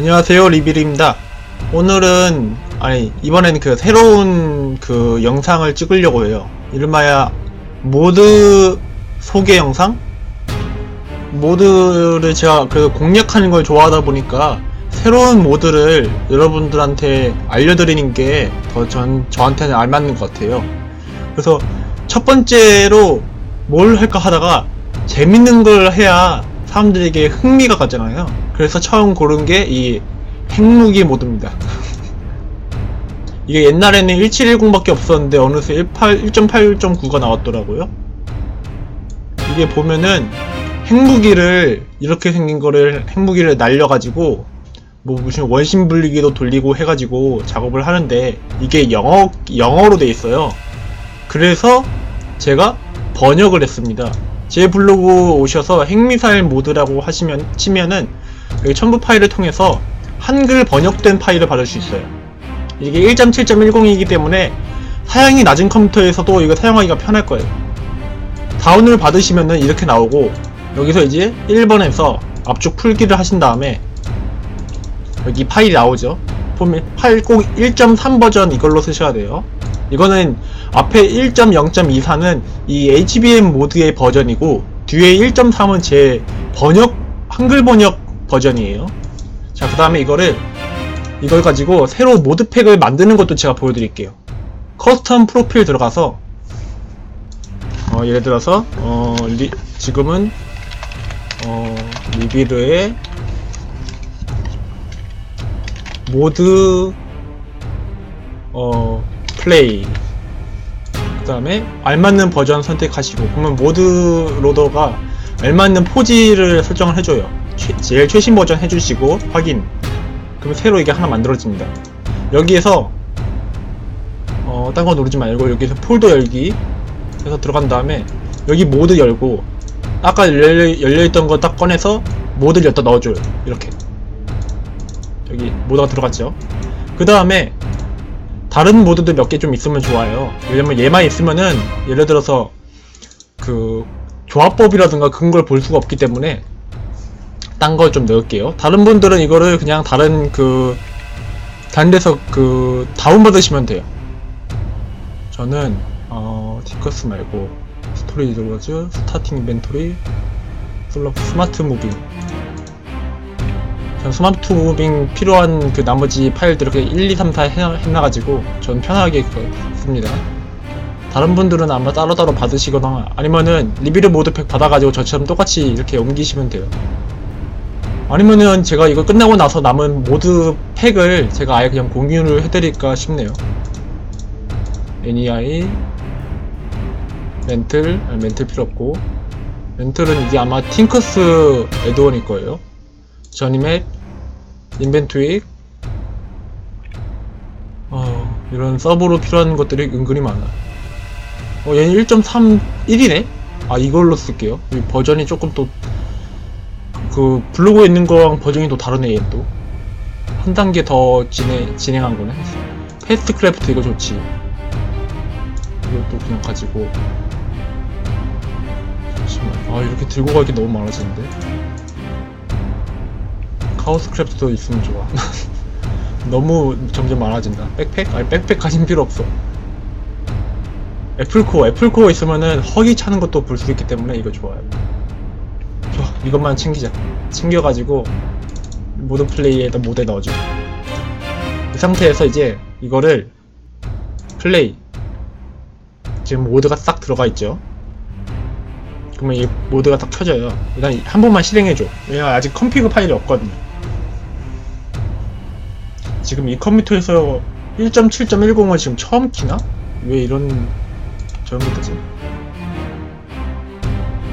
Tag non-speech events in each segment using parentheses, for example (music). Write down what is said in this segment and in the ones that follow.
안녕하세요 리빌입니다 오늘은 아니 이번에는 그 새로운 그 영상을 찍으려고 해요 이름하여 모드 소개 영상? 모드를 제가 그 공략하는 걸 좋아하다 보니까 새로운 모드를 여러분들한테 알려드리는 게 더 전 저한테는 알맞는 것 같아요 그래서 첫 번째로 뭘 할까 하다가 재밌는 걸 해야 사람들에게 흥미가 가잖아요. 그래서 처음 고른 게 이 핵무기 모드입니다. 이게 옛날에는 1710밖에 없었는데 어느새 18, 1.8.9가 나왔더라고요. 이게 보면은 핵무기를 이렇게 생긴 거를 핵무기를 날려가지고 뭐 무슨 원심 분리기도 돌리고 해가지고 작업을 하는데 이게 영어 영어로 돼 있어요. 그래서 제가 번역을 했습니다. 제 블로그 오셔서 핵미사일 모드라고 하시면 치면은 여기 첨부 파일을 통해서 한글 번역된 파일을 받을 수 있어요. 이게 1.7.10이기 때문에 사양이 낮은 컴퓨터에서도 이거 사용하기가 편할 거예요. 다운을 받으시면은 이렇게 나오고 여기서 이제 1번에서 압축 풀기를 하신 다음에 여기 파일이 나오죠. 보면 파일 꼭 1.3 버전 이걸로 쓰셔야 돼요. 이거는 앞에 1.0.24는 이 HBM 모드의 버전이고 뒤에 1.3은 제 번역 한글 번역 버전이에요. 자, 그 다음에 이거를 이걸 가지고 새로 모드팩을 만드는 것도 제가 보여드릴게요. 커스텀 프로필 들어가서 어, 예를 들어서 어, 리, 지금은 어, 리비르의 모드 어 플레이 그 다음에 알맞는 버전 선택하시고 그러면 모드 로더가 알맞는 포지를 설정을 해줘요 최, 제일 최신 버전 해주시고 확인. 그러면 새로 이게 하나 만들어집니다. 여기에서 어, 딴 거 누르지 말고 여기서 폴더 열기 해서 들어간 다음에 여기 모드 열고 아까 열려, 열려있던 거 딱 꺼내서 모드를 여기다 넣어줘요. 이렇게. 여기 모드가 들어갔죠? 그 다음에 다른 모드도 몇 개 좀 있으면 좋아요. 왜냐면 얘만 있으면은 예를 들어서 그 조합법이라든가 그런 걸 볼 수가 없기 때문에 딴 걸 좀 넣을게요. 다른 분들은 이거를 그냥 다른 그 다른 데서 그 다운 받으시면 돼요. 저는 어 티커스 말고 스토리 리더즈 스타팅 이벤토리 슬럽 스마트 무빙 전 스마트 무빙 필요한 그 나머지 파일들 이렇게 1, 2, 3, 4 해놔, 해놔가지고 전 편하게 그 씁니다. 다른 분들은 아마 따로따로 받으시거나 아니면은 리뷰르 모드팩 받아가지고 저처럼 똑같이 이렇게 옮기시면 돼요. 아니면은 제가 이거 끝나고 나서 남은 모드 팩을 제가 아예 그냥 공유를 해드릴까 싶네요. NEI 멘틀 아니, 멘틀 필요 없고 멘틀은 이게 아마 팅커스 에드원일 거예요. 저님의 인벤토리 어, 이런 서브로 필요한 것들이 은근히 많아 어, 얘는 1.31이네? 아 이걸로 쓸게요 이 버전이 조금 또 그 블로그에 있는 거랑 버전이 또 다르네 얘는 또한 단계 더 진행, 진행한 거네 패스트 크래프트 이거 좋지 이것도 그냥 가지고 잠시만 아 이렇게 들고 가기 너무 많아지는데 카오스 크래프트도 있으면 좋아. (laughs) 너무 점점 많아진다. 백팩? 아니 백팩 가진 필요 없어. 애플코어, 애플코어 있으면은 허기 차는 것도 볼 수 있기 때문에 이거 좋아요. 좋아, 이것만 챙기자. 챙겨가지고 모드 플레이에다 모드에 넣어줘. 이 상태에서 이제 이거를 플레이. 지금 모드가 싹 들어가 있죠. 그러면 이 모드가 딱 켜져요. 일단 한 번만 실행해줘. 왜냐면 아직 컴피그 파일이 없거든요. 지금 이 컴퓨터에서 1.7.10을 지금 처음 키나? 왜 이런 저런 게 뜨지?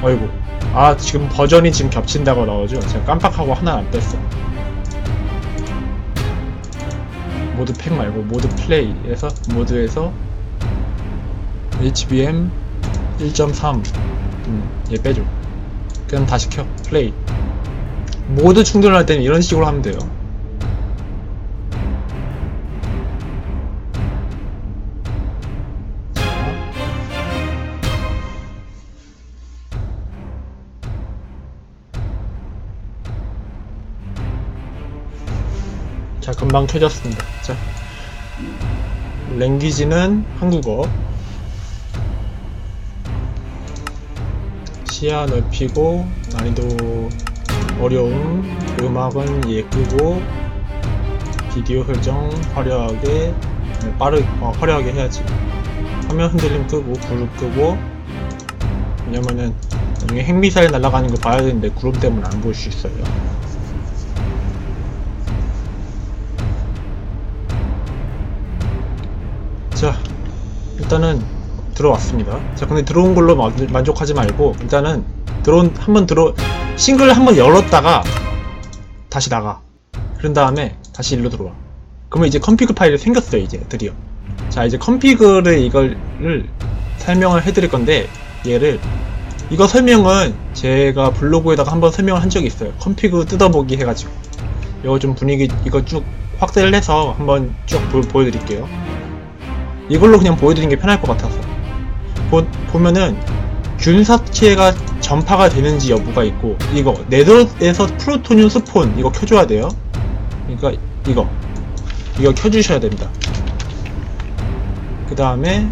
어이구 아 지금 버전이 지금 겹친다고 나오죠? 제가 깜빡하고 하나 안 뺐어. 모드 팩 말고 모드 플레이에서 모드에서 HBM 1.3 음, 얘 빼줘. 그냥 다시 켜. 플레이. 모드 충전할 때는 이런 식으로 하면 돼요 자, 금방 켜졌습니다. 자, 랭귀지는 한국어. 시야 넓히고, 난이도 어려움, 음악은 예 끄고, 비디오 설정 화려하게, 네, 빠르, 어, 화려하게 해야지. 화면 흔들림 끄고, 그룹 끄고, 왜냐면은, 나중에 핵미사일 날아가는 거 봐야 되는데, 그룹 때문에 안볼수 있어요. 일단은 들어왔습니다. 자, 근데 들어온 걸로 만- 만족하지 말고 일단은 들어온 한번 들어 싱글 한번 열었다가 다시 나가. 그런 다음에 다시 일로 들어와. 그러면 이제 컴피그 파일이 생겼어요, 이제 드디어. 자, 이제 컴피그를 이거를 설명을 해드릴 건데 얘를 이거 설명은 제가 블로그에다가 한번 설명을 한 적이 있어요. 컴피그 뜯어보기 해가지고. 이거 좀 분위기 이거 쭉 확대를 해서 한번 쭉 보, 보여드릴게요. 이걸로 그냥 보여드리는 게 편할 것 같아서. 보, 보면은 균사체가 전파가 되는지 여부가 있고 이거 네더에서 프로토늄 스폰 이거 켜줘야 돼요. 그러니까 이거. 이거 켜주셔야 됩니다. 그 다음에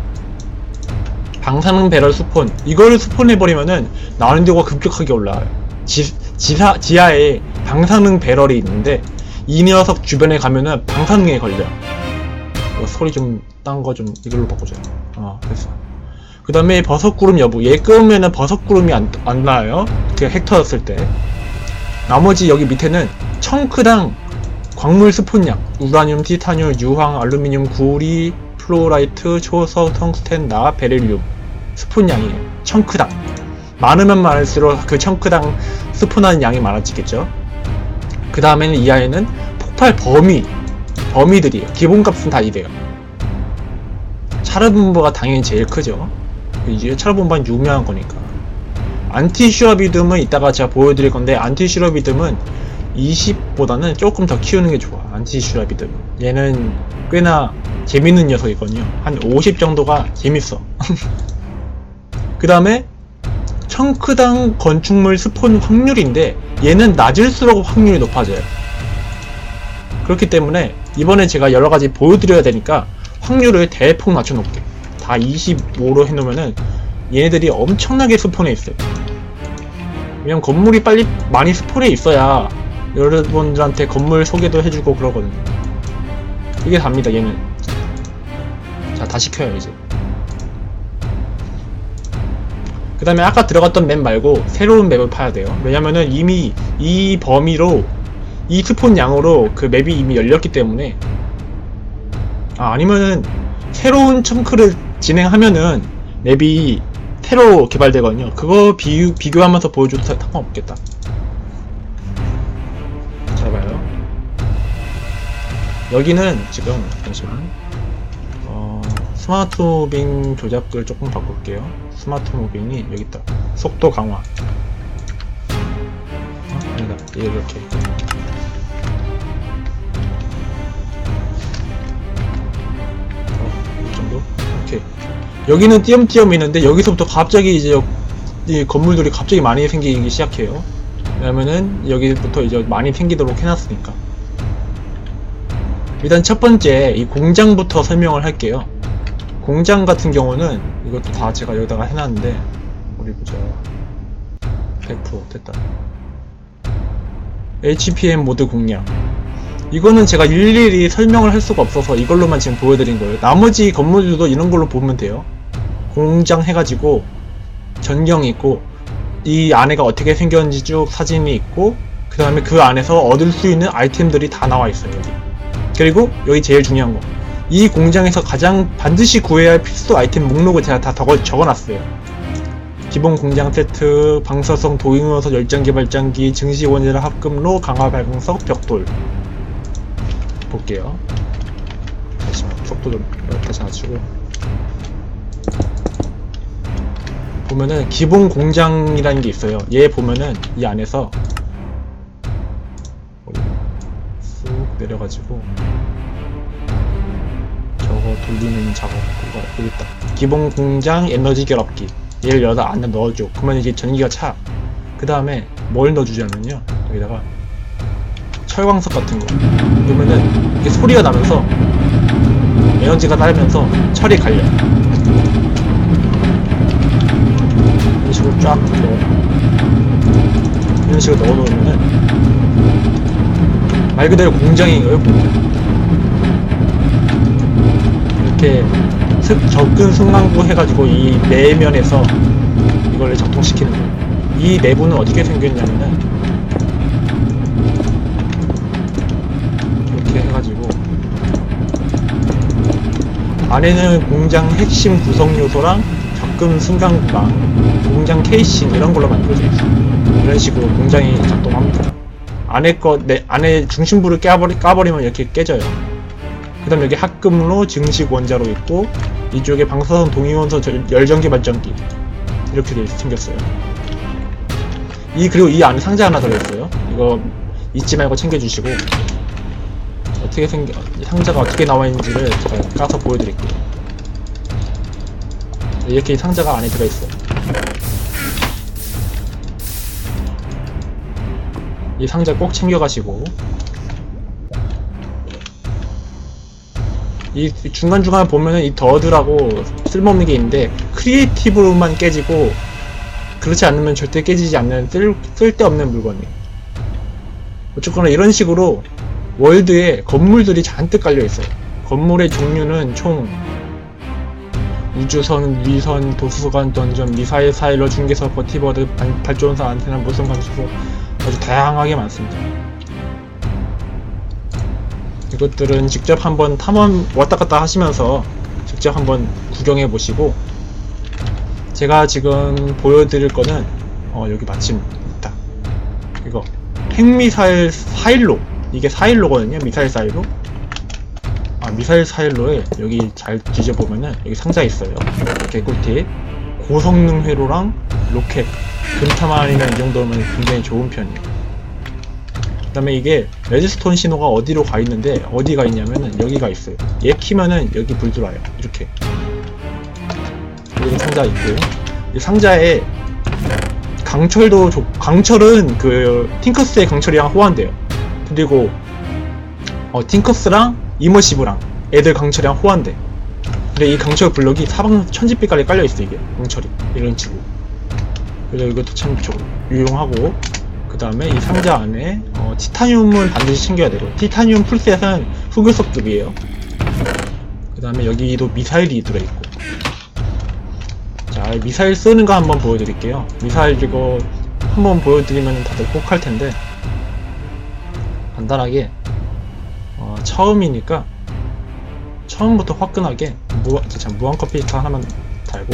방사능 배럴 스폰. 이거를 스폰해버리면은 난이도가 급격하게 올라와요. 지, 지사, 지하에 방사능 배럴이 있는데 이 녀석 주변에 가면은 방사능에 걸려 이 거 소리 좀 딴 거 좀 이걸로 바꿔줘요. 어, 됐어. 그 다음에 버섯구름 여부. 얘 끄면은 버섯구름이 안, 안 나와요. 그 헥터였을 때. 나머지 여기 밑에는 청크당 광물 스폰량. 우라늄, 티타늄, 유황, 알루미늄, 구리, 플로라이트, 초서, 텅스텐, 나, 베릴륨. 스폰량이에요. 청크당. 많으면 많을수록 그 청크당 스폰하는 양이 많아지겠죠. 그 다음에는 이 아이는 폭발 범위. 범위들이에요. 기본값은 다 이래요. 차르본부가 당연히 제일 크죠. 이제 차르본부는 유명한 거니까. 안티슈라비듬은 이따가 제가 보여드릴 건데 안티슈라비듬은 20보다는 조금 더 키우는 게 좋아. 안티슈라비듬. 얘는 꽤나 재밌는 녀석이거든요. 한 50 정도가 재밌어. (laughs) 그 다음에 청크당 건축물 스폰 확률인데 얘는 낮을수록 확률이 높아져요. 그렇기 때문에 이번에 제가 여러 가지 보여드려야 되니까 확률을 대폭 낮춰놓을게. 다 25로 해놓으면은 얘네들이 엄청나게 스폰해 있어요. 왜냐면 건물이 빨리 많이 스폰해 있어야 여러분들한테 건물 소개도 해주고 그러거든요. 이게 답니다, 얘는. 자, 다시 켜요, 이제. 그 다음에 아까 들어갔던 맵 말고 새로운 맵을 파야 돼요. 왜냐면은 이미 이 범위로 이 스폰 양으로 그 맵이 이미 열렸기 때문에 아, 아니면은 새로운 청크를 진행하면은 맵이 새로 개발되거든요. 그거 비교, 비교하면서 보여줘도 사- 상관없겠다. 잘 봐요. 여기는 지금 잠시만 어, 스마트 무빙 조작을 조금 바꿀게요. 스마트 무빙이 여기 있다. 속도 강화. 어, 아니다. 이렇게. 오케이. 여기는 띄엄띄엄 있는데 여기서부터 갑자기 이제 이 건물들이 갑자기 많이 생기기 시작해요. 왜냐면은 여기부터 이제 많이 생기도록 해놨으니까. 일단 첫 번째 이 공장부터 설명을 할게요. 공장 같은 경우는 이것도 다 제가 여기다가 해놨는데 우리 보자. 100% 됐다. HPM 모드 공략. 이거는 제가 일일이 설명을 할 수가 없어서 이걸로만 지금 보여드린 거예요. 나머지 건물들도 이런 걸로 보면 돼요. 공장 해가지고 전경이 있고 이 안에가 어떻게 생겼는지 쭉 사진이 있고 그 다음에 그 안에서 얻을 수 있는 아이템들이 다 나와 있어요. 여기. 그리고 여기 제일 중요한 거. 이 공장에서 가장 반드시 구해야 할 필수 아이템 목록을 제가 다 적어, 적어놨어요. 기본 공장 세트, 방사성 도잉어서 열장기 발장기, 증시 원자력 합금로, 강화 발광석, 벽돌. 볼게요. 잠시만 속도 좀 다시 낮추고 보면은 기본 공장이라는 게 있어요. 얘 보면은 이 안에서 쑥 내려가지고 저거 돌리는 작업 그거 여기 있다. 기본 공장 에너지 결합기 얘를 여기다 안에 넣어줘. 그러면 이제 전기가 차. 그 다음에 뭘 넣어주냐면요 여기다가 철광석 같은 거. 그러면은 이게 소리가 나면서 에너지가 따르면서 철이 갈려 이런 식으로 쫙 넣어 이런 식으로 넣어 놓으면은 말 그대로 공장이에요 공장. 이렇게 습- 접근 승강구 해가지고 이 내면에서 이걸 작동시키는 거예요. 이 내부는 어떻게 생겼냐면은 안에는 공장 핵심 구성 요소랑 접근 승강구랑 공장 케이싱 이런 걸로 만들어져 있어요. 이런 식으로 공장이 작동합니다. 안에 거, 내, 안에 중심부를 까버리, 까버리면 이렇게 깨져요. 그 다음 여기 합금로 증식 원자로 있고 이쪽에 방사선 동위원소 절- 열전기 발전기 이렇게 생겼어요. 이 그리고 이 안에 상자 하나 들어있어요. 이거 잊지 말고 챙겨주시고 어떻게 생겨 상자가 어떻게 나와 있는지를 제가 까서 보여드릴게요. 이렇게 상자가 안에 들어있어요. 이 상자 꼭 챙겨가시고 이 중간중간 보면은 이 더드라고 쓸모없는 게 있는데 크리에이티브로만 깨지고 그렇지 않으면 절대 깨지지 않는 쓸, 쓸데없는 물건이에요. 어쨌거나 이런 식으로 월드에 건물들이 잔뜩 깔려 있어요. 건물의 종류는 총 우주선, 위선, 도서관, 던전, 미사일, 사일러, 중계서, 버티버드, 발- 발전소, 안테나, 무선 감시소 아주 다양하게 많습니다. 이것들은 직접 한번 탐험 왔다 갔다 하시면서 직접 한번 구경해 보시고 제가 지금 보여드릴 거는 어 여기 마침 있다 이거 핵미사일 사일로 이게 사일로거든요 미사일 사일로. 아 미사일 사일로에 여기 잘 뒤져보면은 여기 상자 있어요. 이렇게 꿀팁. 고성능 회로랑 로켓. 금타만이면 이 정도면 굉장히 좋은 편이에요. 그 다음에 이게 레드스톤 신호가 어디로 가 있는데 어디가 있냐면은 여기가 있어요. 얘 키면은 여기 불 들어와요. 이렇게. 여기 상자 있고요 이 상자에 강철도 좋 강철은 그 팅커스의 강철이랑 호환돼요 그리고 어 팅커스랑 이머시브랑 애들 강철이랑 호환돼. 근데 이 강철 블럭이 사방 천지빛깔이 깔려있어 이게. 강철이. 이런 식으로. 그래서 이것도 참 좋- 유용하고 그 다음에 이 상자 안에 어, 티타늄을 반드시 챙겨야 되고 티타늄 풀셋은 흑요석급이에요. 그 다음에 여기도 미사일이 들어있고. 자 미사일 쓰는 거 한번 보여드릴게요. 미사일 이거 한번 보여드리면 다들 꼭할 텐데 간단하게 어, 처음이니까 처음부터 화끈하게 무, 참 무한 컴퓨터 하나만 달고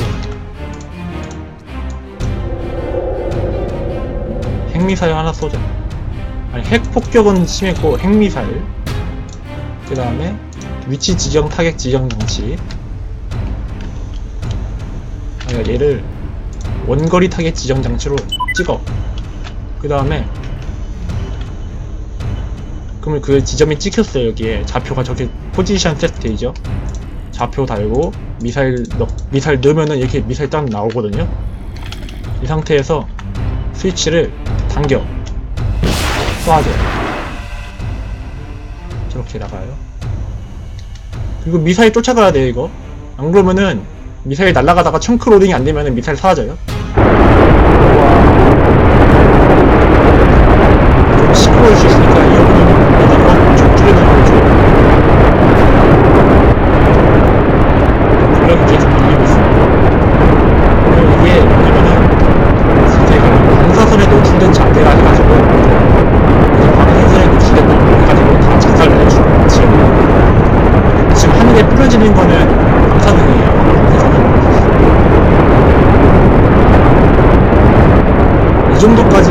핵미사일 하나 쏘자. 아니 핵 폭격은 심했고 핵미사일. 그 다음에 위치 지정 타격 지정 장치. 아니 얘를 원거리 타격 지정 장치로 찍어. 그 다음에 그러면 그 지점이 찍혔어요 여기에. 좌표가 저기 포지션 세트이죠. 좌표 달고 미사일 넣 미사일 넣으면은 이렇게 미사일 딱 나오거든요. 이 상태에서 스위치를 당겨. 쏴줘. 저렇게 나가요. 그리고 미사일 쫓아가야 돼요 이거. 안 그러면은 미사일 날아가다가 청크 로딩이 안 되면은 미사일 사라져요. 좀 시끄러울 수 있으니까 이어폰은 이거 좀 줄여놓으면 좋아요 분량이 계속 밀리고 있습니다 그리고 이게 뭐냐면은 제가 방사선에 노출된 장비라 해가지고 이제 방사선에 노출됐다고 해가지고 다 작살을 내주고 지금 지금 하늘에 뿌려지는 거는 방사능이에요 방사선은 이 정도까지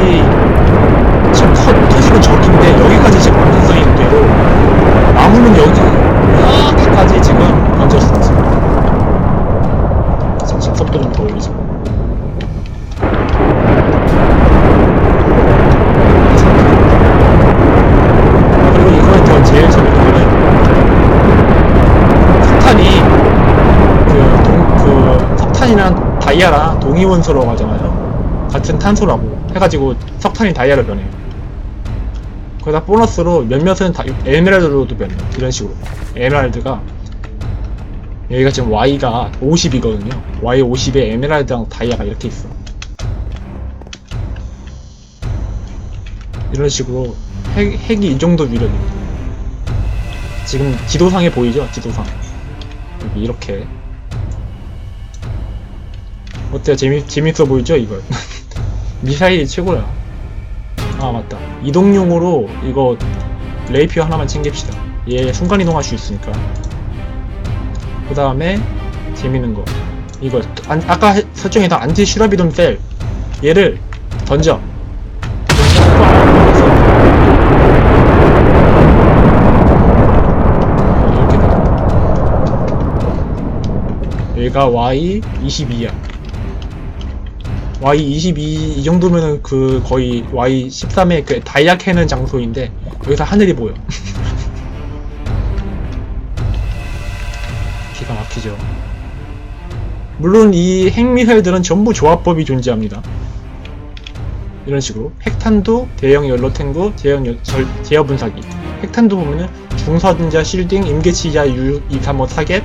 지금 터, 터지고 저긴데 여기까지 지금 방사선이 있대로 나무는 여기 여기까지 지금 지금 지금 속도 좀 더 올리자 그리고 이거에 더 제일 재밌는 거는 석탄이 그, 동, 그 석탄이랑 다이아랑 동위원소라고 하잖아요. 같은 탄소라고 해가지고 석탄이 다이아로 변해요. 거기다 보너스로 몇몇은 다 에메랄드로도 변해 이런 식으로. 에메랄드가 여기가 지금 Y가 50이거든요. Y 50에 에메랄드랑 다이아가 이렇게 있어. 이런 식으로 핵, 핵이 이 정도 위력입니다 지금 지도상에 보이죠? 지도상. 여기 이렇게. 어때요? 재미, 재밌어 보이죠? 이거 (laughs) 미사일이 최고야. 아 맞다. 이동용으로 이거 레이피어 하나만 챙깁시다. 얘 순간 이동할 수 있으니까. 그 다음에 재밌는 거. 이거 안- 아까 해- 설정했던 안티 슈라비돔 셀. 얘를 던져. 얘가 Y 22야 Y22 이 정도면은 그 거의 Y13의 그 다이아 캐는 장소인데 여기서 하늘이 보여. (laughs) 기가 막히죠. 물론 이 핵미사일들은 전부 조합법이 존재합니다. 이런 식으로 핵탄두, 대형 연료탱구, 대형 제어 분사기. 핵탄두 보면은 중서전자 실딩, 임계치자 U235 타겟,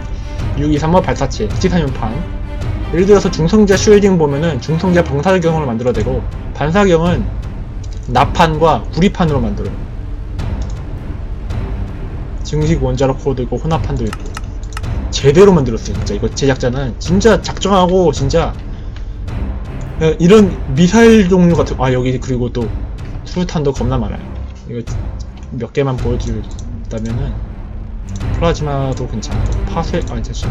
U235 발사체, 티타늄판, 예를 들어서 중성자 슈일딩 보면은 중성자 방사경을 만들어내고 반사경은 나판과 구리판으로 만들어요. 증식 원자로 코어도 있고 혼합판도 있고. 제대로 만들었어요 진짜. 이거 제작자는 진짜 작정하고 진짜 야, 이런 미사일 종류 같은 아 여기 그리고 또 수류탄도 겁나 많아요. 이거 몇 개만 보여드리다면은 플라즈마도 괜찮고 파쇄 아니 잠시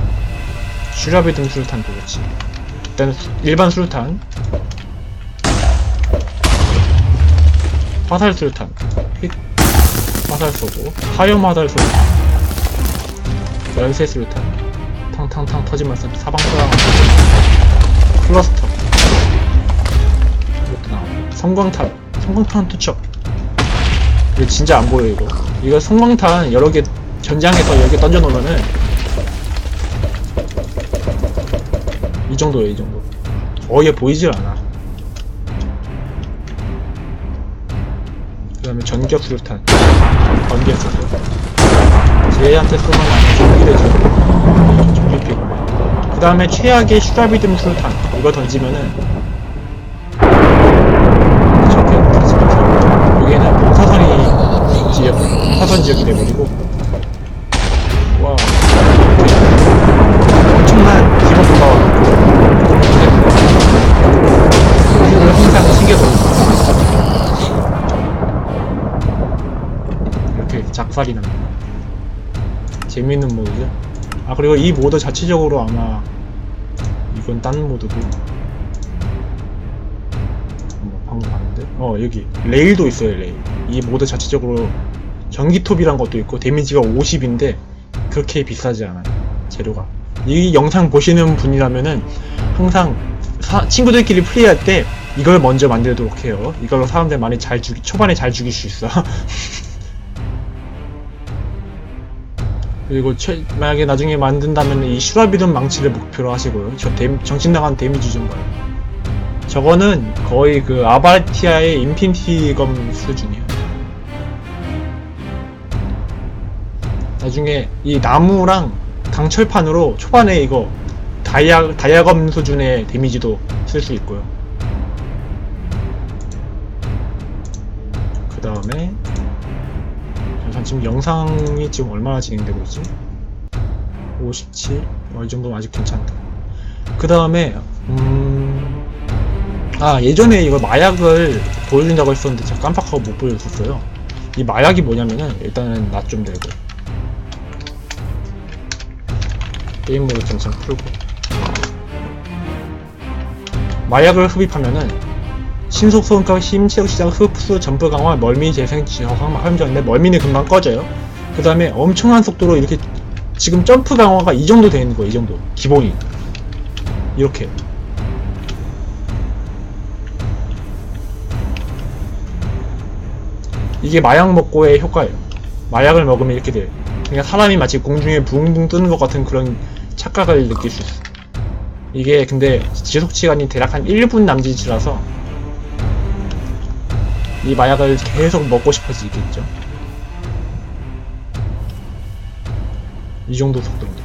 슈라비 등 수류탄도 그렇지 일단 수- 일반 수류탄. 화살 수류탄. 휙 화살 쏘고 화염 화살 쏘고 연쇄 수류탄. 탕탕탕 터지면서 사방사방. 클러스터. 이것도 나오고 성광탄. 성광탄 투척 이거 진짜 안 보여 이거. 이거 성광탄 여러 개 전장에서 여러 개 던져 놓으면은 이 정도예요 이 정도. 어얘 보이질 않아. 그 다음에 전격 수류탄. 번개 쓰고 쟤한테 쏘면 안 전기되죠 전기 피고 그 다음에 최악의 슈라비듬 수류탄. 이거 던지면은 저렇게 여기에는 사선이 지역 사선 지역이 돼버리고 작살이 납니다 재밌는 모드죠. 아 그리고 이 모드 자체적으로 아마 이건 딴 모드고 뭐 방금 봤는데? 어 여기 레일도 있어요 레일. 이 모드 자체적으로 전기톱이란 것도 있고 데미지가 50인데 그렇게 비싸지 않아요 재료가. 이 영상 보시는 분이라면은 항상 사- 친구들끼리 플레이할 때 이걸 먼저 만들도록 해요. 이걸로 사람들 많이 잘 죽이 초반에 잘 죽일 수 있어 (laughs) 그리고 최, 만약에 나중에 만든다면 이 슈라비든 망치를 목표로 하시고요. 저 데, 정신 나간 데미지 좀 봐요. 저거는 거의 그 아바티아의 인피니티 검 수준이에요. 나중에 이 나무랑 강철판으로 초반에 이거 다이아, 다이아검 수준의 데미지도 쓸 수 있고요. 그 다음에 지금 영상이 지금 얼마나 진행되고 있지? 57? 어, 이 정도면 아직 괜찮다. 그 다음에 음... 아 예전에 이거 마약을 보여준다고 했었는데 제가 깜빡하고 못 보여줬었어요. 이 마약이 뭐냐면은 일단은 낮 좀 되고 게임 모드 정상 풀고 마약을 흡입하면은 신속 소음과 심체력 시장 흡수 점프 강화 멀미 재생 저항 활용자인데 멀미는 금방 꺼져요. 그 다음에 엄청난 속도로 이렇게 지금 점프 강화가 이 정도 되어 있는 거예요 이 정도. 기본이. 이렇게. 이게 마약 먹고의 효과예요. 마약을 먹으면 이렇게 돼요. 그러니까 사람이 마치 공중에 붕붕 뜨는 것 같은 그런 착각을 느낄 수 있어. 이게 근데 지속 시간이 대략 한 1분 남짓이라서 이 마약을 계속 먹고 싶어지겠죠. 이 정도 속도입니다.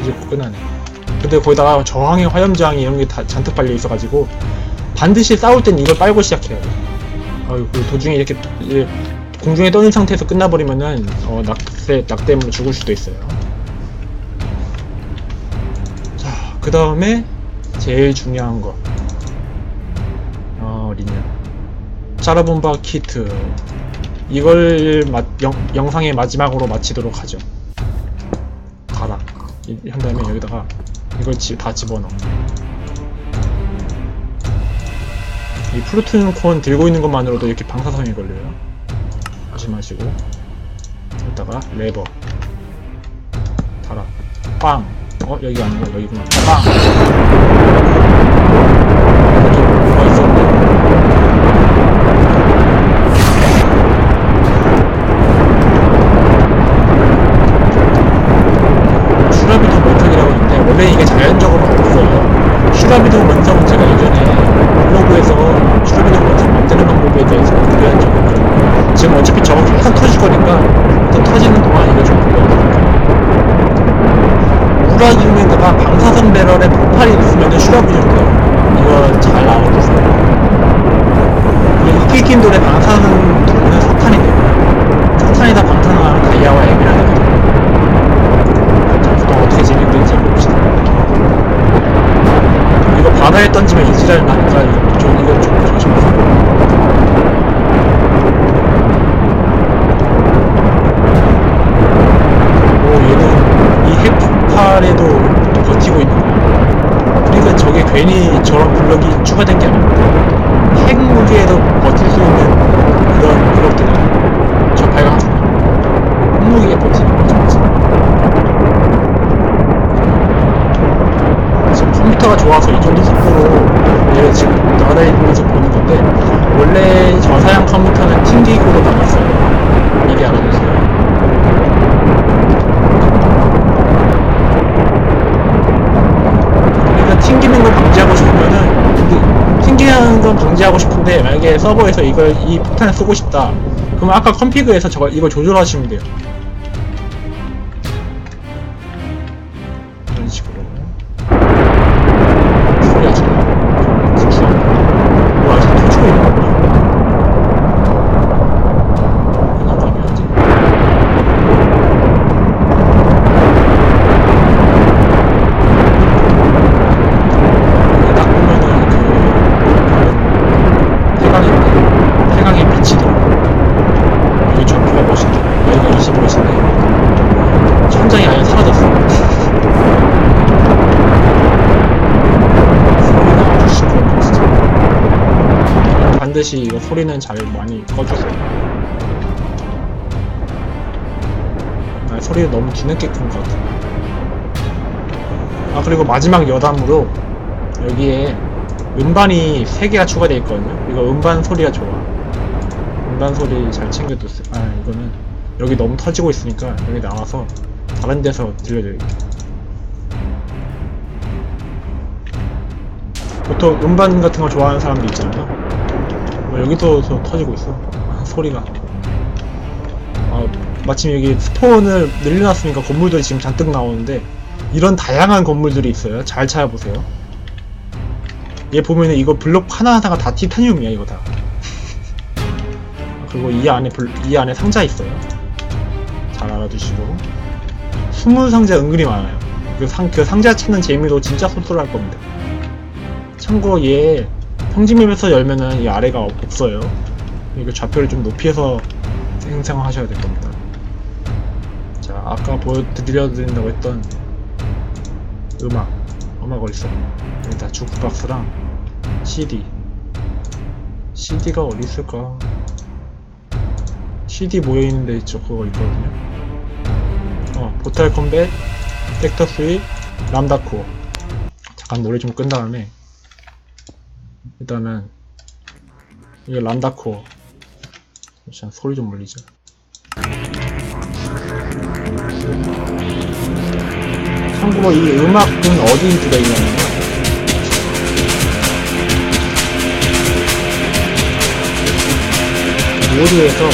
이제 곧 끝나네. 근데 거기다가 저항의 화염저항이 이런 게 다 잔뜩 빨려 있어가지고 반드시 싸울 땐 이걸 빨고 시작해야 돼. 어, 그 도중에 이렇게 공중에 떠는 상태에서 끝나버리면은 어, 낙대 낙대물로 죽을 수도 있어요. 자, 그 다음에 제일 중요한 거. 어, 리냐. 짜라본바 키트. 이걸 마, 영, 영상의 마지막으로 마치도록 하죠. 이- 한 다음에 여기다가 이걸 지, 다 집어넣어. 이 플루토늄 콘 들고 있는 것만으로도 이렇게 방사선이 걸려요. 조심하시고. 여기다가 레버. 달아. 빵. 어, 여기가 아니고 여기구나. 빵! 여기 뭐가 있었는데? 슈라비도 원성이라고 있는데 원래 이게 자연적으로 없어요. 슈라비도 원성 제가 예전에 블로그에서 슈라비도 원성 만드는 방법에 대해서 공개한 적이 있거든요. 지금 어차피 저거 항상 터질 거니까 또 터지는 동안 이거 좀 보여드릴게요. 우라늄에다가 방사선 배럴에 폭발이 있으면 돼요. 이거 잘 알아두세요. 그리고 이킬킨돌의 방사선 도구는 석탄이 돼요. 석탄에다 방사능하는 다이아와 에메랄드 자, 또 어떻게 진행될지 봅시다. 이거 바다에 던지면 이지랄 나니까 좀 이거 좀 조심하세요. 8에도 버티고 있는 거예요. 그러니까 저게 괜히 저런 블럭이 추가된 게 아닙니다. 핵무기에도 버틸 수 있는 그런 블럭들이에요. 저 발광 방지하고 싶은데 만약에 서버에서 이걸 이 폭탄을 쓰고 싶다. 그럼 아까 컴피그에서 저거 이거 조절하시면 돼요. 소리는 잘 많이 꺼주세요 아, 소리가 너무 뒤늦게 큰것 같아. 아 그리고 마지막 여담으로 여기에 음반이 3개가 추가되어 있거든요. 이거 음반 소리가 좋아. 음반 소리 잘 챙겨두세요. 아 이거는 여기 너무 터지고 있으니까 여기 나와서 다른 데서 들려드릴게요. 보통 음반 같은 거 좋아하는 사람도 있잖아요. 뭐 여기도 저 터지고 있어. 아, 소리가. 아, 마침 여기 스폰을 늘려놨으니까 건물들이 지금 잔뜩 나오는데 이런 다양한 건물들이 있어요. 잘 찾아보세요. 얘 보면은 이거 블록 하나하나가 다 티타늄이야 이거 다. 그리고 이 안에 블, 이 안에 상자 있어요. 잘 알아두시고. 숨은 상자 은근히 많아요. 그, 상, 그 상자 찾는 재미도 진짜 쏠쏠할 겁니다. 참고 얘 평지맵에서 열면은 이 아래가 없- 없어요. 이거 좌표를 좀 높이해서 생성하셔야 될 겁니다. 자, 아까 보여드려드린다고 했던 음악, 음악 어딨어? 여기다 주크박스랑 CD. CD가 어디 있을까? CD 모여 있는데 있죠, 그거 있거든요. 어, 보탈 컴뱃, 섹터 스윗, 람다코어. 잠깐 노래 좀 끈 다음에 일단은 이게 란다코 잠시만 소리 좀 물리자 참고로 이 음악은 어디 인기가 있냐면 모드에서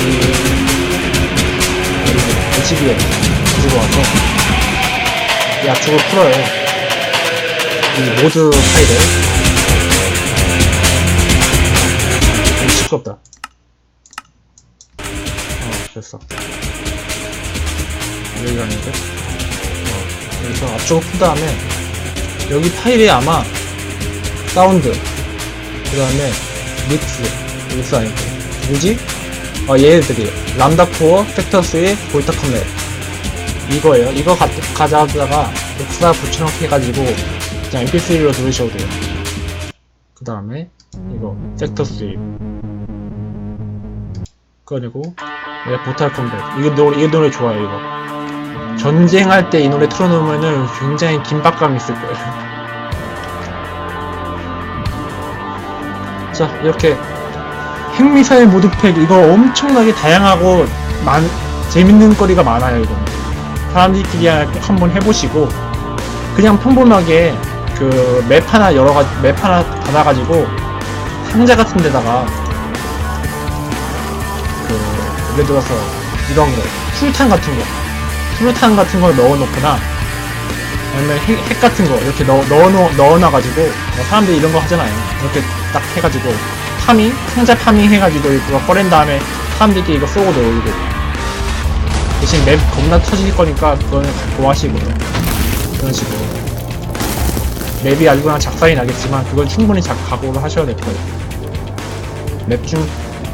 이... h b 에 가지고 와서 약속을 풀어요 이 모드 파일을 좀 시끄럽다. 어, 됐어. 여기 가는데? 어, 여기서 압축을 푼 다음에 여기 파일에 아마 사운드 그 다음에 믹스 믹스 아니고 뭐지? 어 얘네들이 람다 코어 팩터스의 볼타 컴넷 이거예요 이거 가, 가져다가 엑사 붙여넣기 해가지고 그냥 mp3로 들으셔도 돼요. 그 다음에 이거 섹터 수입 꺼내고 네, 보탈 컴뱃. 이게 노래, 이게 노래 좋아요 이거. 전쟁할 때 이 노래 틀어놓으면은 굉장히 긴박감이 있을 거예요. (laughs) 자 이렇게 핵미사일 모드팩 이거 엄청나게 다양하고 많 재밌는 거리가 많아요 이거. 사람들끼리 한번 해보시고 그냥 평범하게 그 맵 하나 여러 가지 맵 하나 받아가지고 상자 같은 데다가 그 예를 들어서 이런 거 술탄 같은 거 술탄 같은 걸 넣어놓거나 아니면 핵, 핵 같은 거 이렇게 넣어, 넣어, 넣어놔가지고 뭐 사람들이 이런 거 하잖아요. 이렇게 딱 해가지고 파밍? 상자 파밍 해가지고 이거 꺼낸 다음에 사람들끼리 이거 쏘고 놀고. 대신 맵 겁나 터질 거니까 그거는 갖고 하시고 그런 식으로 맵이 아주 그냥 작살이 나겠지만 그건 충분히 작 각오를 하셔야 될 거예요 맵 중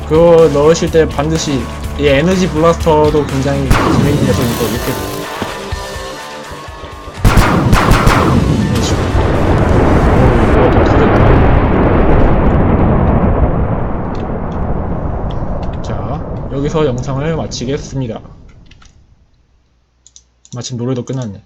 그거 넣으실 때 반드시 이 에너지 블라스터도 굉장히 이렇게 식으로 오 이거 또 터졌다 자, 여기서 영상을 마치겠습니다. 마침 노래도 끝났네.